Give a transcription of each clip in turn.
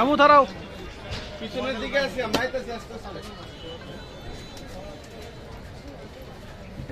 আমু দাঁড়াও পিছনের দিকে আছি আইতাছি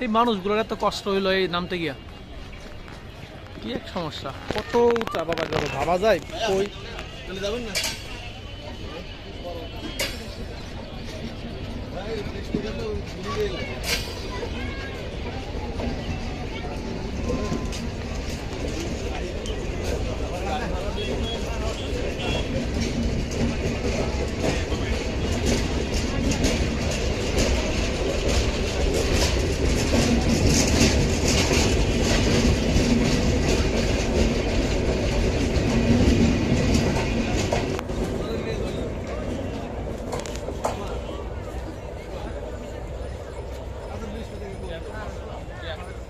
এই মানুষগুলোর এত কষ্ট হইল এই নামতে গিয়া। কি এক সমস্যা। কত উঁচা বাবা যাব ভাবা যায়? কই? যাবেন না Yeah.